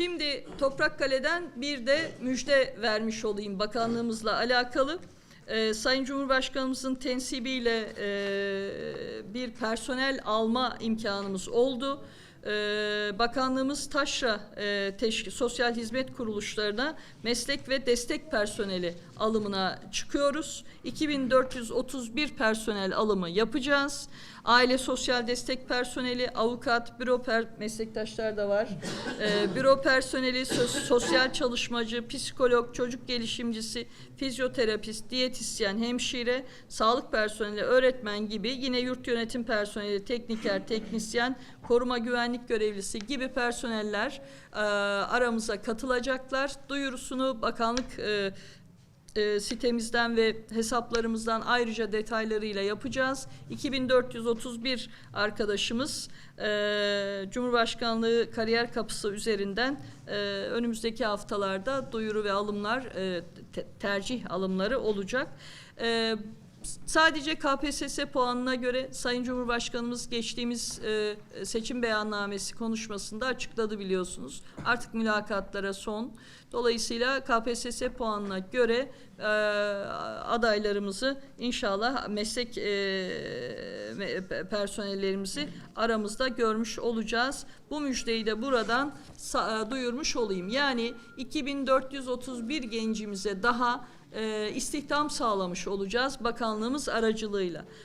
Şimdi Toprakkale'den bir de müjde vermiş olayım bakanlığımızla alakalı. Ee, Sayın Cumhurbaşkanımızın tensibiyle e, bir personel alma imkanımız oldu. Ee, bakanlığımız Taşra e, Teşkil Sosyal Hizmet Kuruluşlarına meslek ve destek personeli alımına çıkıyoruz. 2431 personel alımı yapacağız. Aile sosyal destek personeli, avukat, büro per meslektaşlar da var. Ee, büro personeli, sos- sosyal çalışmacı, psikolog, çocuk gelişimcisi, fizyoterapist, diyetisyen, hemşire, sağlık personeli, öğretmen gibi yine yurt yönetim personeli, tekniker, teknisyen, koruma güvenlik görevlisi gibi personeller e, aramıza katılacaklar. Duyurusunu bakanlık e, e, sitemizden ve hesaplarımızdan ayrıca detaylarıyla yapacağız. 2431 arkadaşımız e, Cumhurbaşkanlığı kariyer kapısı üzerinden e, önümüzdeki haftalarda duyuru ve alımlar e, te- tercih alımları olacak. E, Sadece KPSS puanına göre Sayın Cumhurbaşkanımız geçtiğimiz e, seçim beyannamesi konuşmasında açıkladı biliyorsunuz. Artık mülakatlara son. Dolayısıyla KPSS puanına göre e, adaylarımızı inşallah meslek e, personellerimizi aramızda görmüş olacağız. Bu müjdeyi de buradan e, duyurmuş olayım. Yani 2431 gencimize daha e, istihdam sağlamış olacağız bakanlığımız aracılığıyla.